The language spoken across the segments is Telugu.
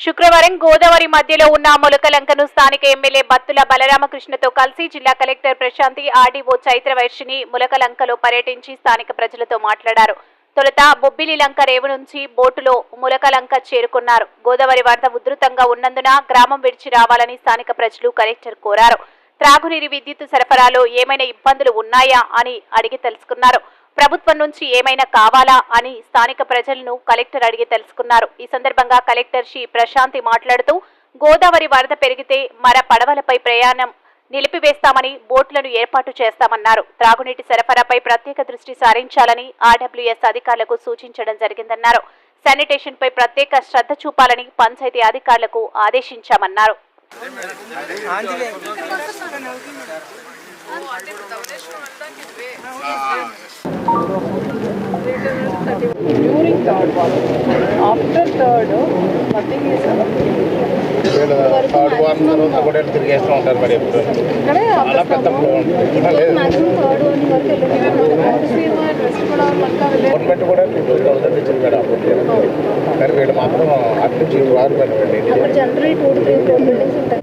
శుక్రవారం గోదావరి మధ్యలో ఉన్న మొలకలంకను స్థానిక ఎమ్మెల్యే బత్తుల బలరామకృష్ణతో కలిసి జిల్లా కలెక్టర్ ప్రశాంతి ఆర్డీఓ చైత్ర ములకలంకలో పర్యటించి స్థానిక ప్రజలతో మాట్లాడారు. తొలుత బొబ్బిలి లంక రేవు నుంచి బోటులో ములకలంక చేరుకున్నారు. గోదావరి వరద ఉధృతంగా ఉన్నందున గ్రామం విడిచి రావాలని స్థానిక ప్రజలు కలెక్టర్ కోరారు. త్రాగునీరు విద్యుత్ సరఫరాలో ఏమైనా ఇబ్బందులు ఉన్నాయా అని అడిగి తెలుసుకున్నారు. ప్రభుత్వం నుంచి ఏమైనా కావాలా అని స్థానిక ప్రజలను కలెక్టర్ అడిగి తెలుసుకున్నారు. ఈ సందర్భంగా కలెక్టర్ శ్రీ ప్రశాంతి మాట్లాడుతూ గోదావరి వరద పెరిగితే మర పడవలపై ప్రయాణం నిలిపివేస్తామని బోట్లను ఏర్పాటు చేస్తామన్నారు. త్రాగునీటి సరఫరాపై ప్రత్యేక దృష్టి సారించాలని ఆర్డబ్ల్యూఎస్ అధికారులకు సూచించడం జరిగిందన్నారు. శానిటేషన్ పై ప్రత్యేక శ్రద్ధ చూపాలని పంచాయతీ అధికారులకు ఆదేశించామన్నారు. during third one. After third, nothing is వీళ్ళు థర్డ్ వారం తర్వాత కూడా తిరిగేస్తూ ఉంటారు మరి ఎప్పుడు. అలా పెద్ద థర్డ్ గవర్నమెంట్ కూడా టూ థౌసండ్ ఇచ్చింది కానీ వీళ్ళు మాత్రం అటు నుంచి ఇటు వారు అప్పుడు general two three four buildings ఉంటాయి.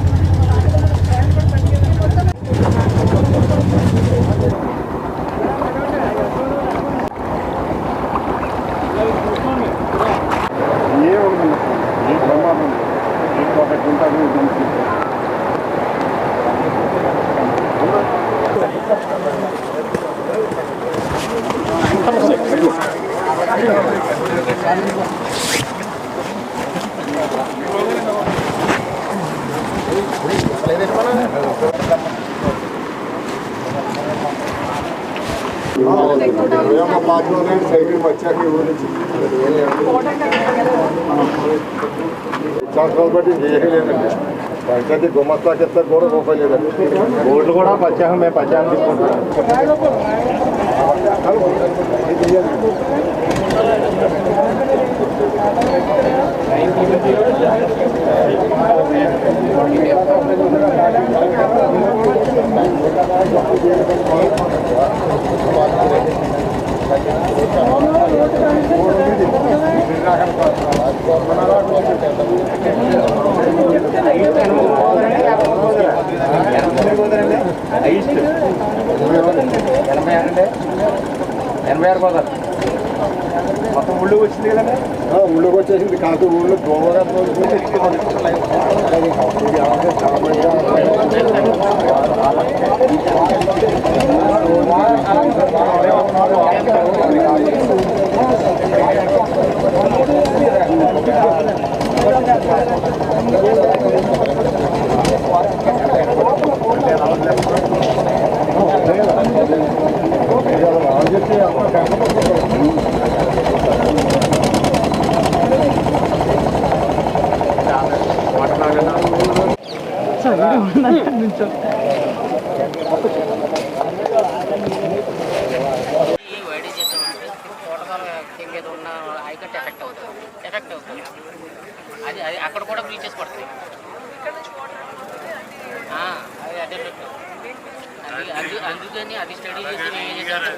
సైకిల్ వచ్చాక ఊరి నుంచి సంవత్సరాలు బట్టి ఏమీ లేదండి పంచాయతీ గుమస్తాకి ఇస్తే కూడా రూపాయి లేదండి బోర్డులు కూడా పచ్చాహం మేము పచ్చాహం తీసుకుంటాం ఎనభై ఆరు పోతారు మొత్తం ఊళ్ళో వచ్చింది కదండి. ఆ, ఊళ్ళోకి వచ్చేసింది కాదు ఊళ్ళో దోమగా వైడీ చేసామంటే తోటకాల కింద ఏదో ఉన్న హైకట్ ఎఫెక్ట్ అవుతుంది ఎఫెక్ట్ అవుతుంది అది అది అక్కడ కూడా బ్రీచెస్ పడుతుంది అది అదే అది అందుకని అది స్టడీ చేసి ఏం చేసాము